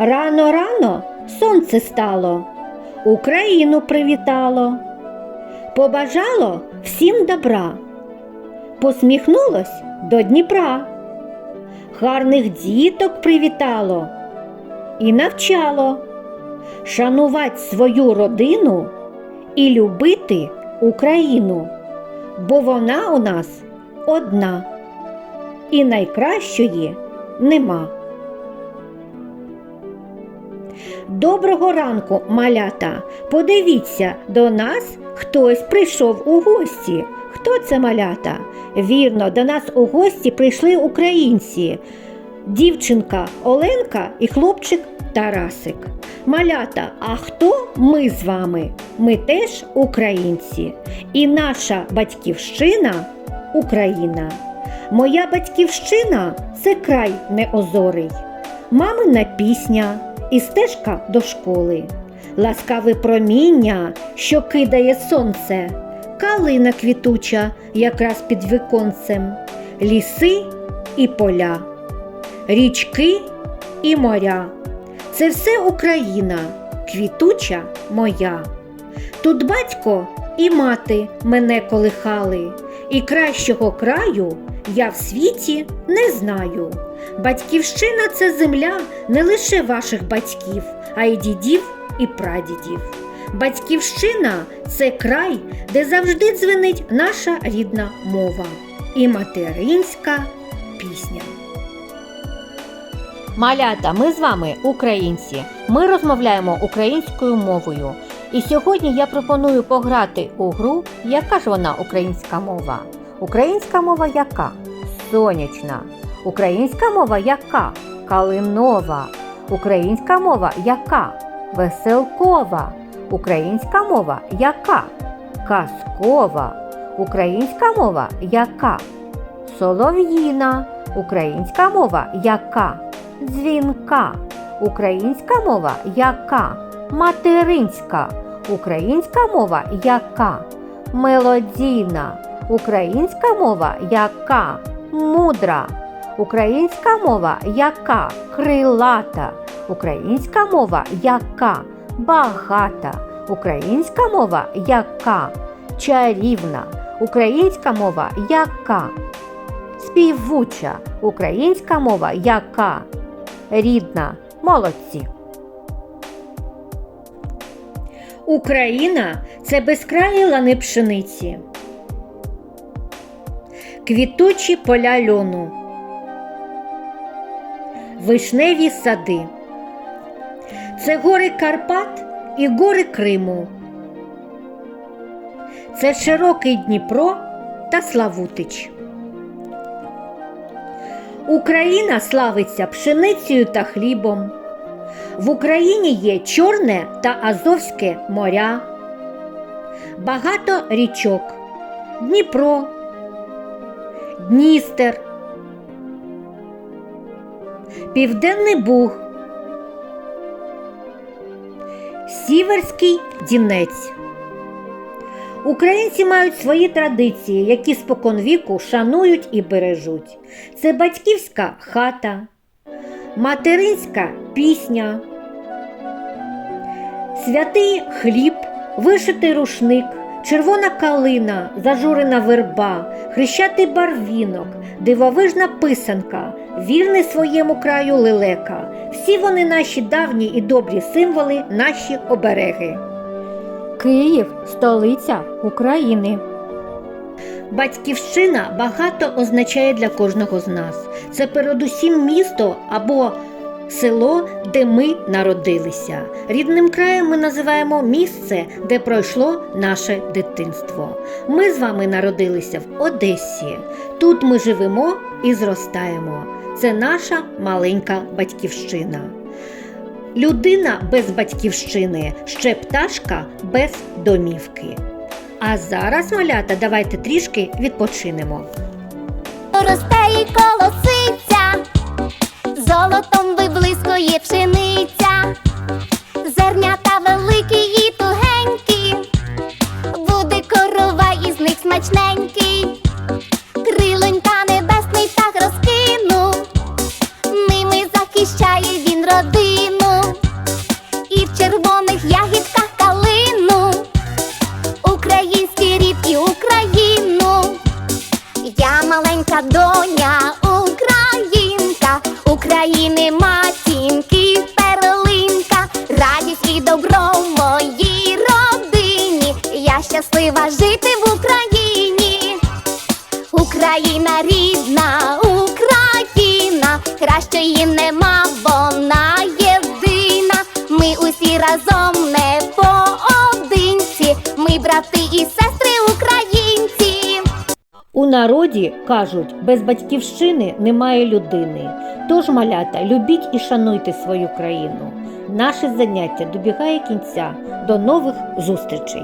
Рано рано сонце стало, Україну привітало, побажало всім добра, посміхнулось до Дніпра, гарних діток привітало і навчало шанувати свою родину і любити Україну, бо вона у нас одна і найкращої нема. Доброго ранку, малята! Подивіться, до нас хтось прийшов у гості. Хто це малята? Вірно, до нас у гості прийшли українці. Дівчинка Оленка і хлопчик Тарасик. Малята, а хто ми з вами? Ми теж українці. І наша батьківщина Україна. Моя батьківщина це край неозорий, мамина пісня і стежка до школи, ласкаве проміння, що кидає сонце, калина квітуча, якраз під віконцем, ліси і поля, річки і моря. Це все Україна, квітуча моя. Тут батько і мати мене колихали, і кращого краю я в світі не знаю. Батьківщина це земля не лише ваших батьків, а й дідів і прадідів. Батьківщина це край, де завжди дзвенить наша рідна мова і материнська пісня. Малята, ми з вами українці. Ми розмовляємо українською мовою. І сьогодні я пропоную пограти у гру, яка ж вона українська мова. Українська мова яка? Сонячна. Українська мова яка? Калинова. Українська мова яка? Веселкова. Українська мова яка? Казкова. Українська мова яка? Солов'їна. Українська мова яка? Дзвінка. Українська мова яка? Материнська. Українська мова яка? Мелодійна. Українська мова яка? Мудра. Українська мова яка? Крилата. Українська мова яка? Багата. Українська мова яка? Чарівна. Українська мова яка? Співуча. Українська мова яка? Рідна. Молодці. Україна це безкраї лани пшениці. Квітучі поля льону. Вишневі сади. Це гори Карпат і гори Криму. Це широкий Дніпро та Славутич. Україна славиться пшеницею та хлібом. В Україні є Чорне та Азовське моря, багато річок, Дніпро, Дністер, Південний Буг, Сіверський Дінець. Українці мають свої традиції, які споконвіку шанують і бережуть. Це батьківська хата, материнська пісня, святий хліб, вишитий рушник, червона калина, зажурена верба, хрещатий барвінок, дивовижна писанка, вірний своєму краю лелека. Всі вони наші давні і добрі символи, наші обереги. Київ столиця України. Батьківщина багато означає для кожного з нас. Це передусім місто або село, де ми народилися. Рідним краєм ми називаємо місце, де пройшло наше дитинство. Ми з вами народилися в Одесі. Тут ми живемо і зростаємо. Це наша маленька батьківщина. Людина без батьківщини ще пташка без домівки. А зараз, малята, давайте трішки відпочинемо. Росте і колосиця, золотом виблискує пшениця, зернята великі і тугенькі, буде корова із них смачненький, крилонька небесний так розкину, ними захищає він родину, і в червоних ягідках калину, український рід і Україну, я маленька доля. Моїй родині. Я щаслива жити в Україні. Україна рідна, Україна, кращої нема, У народі кажуть, без батьківщини немає людини. Тож, малята, любіть і шануйте свою країну. Наше заняття добігає кінця. До нових зустрічей!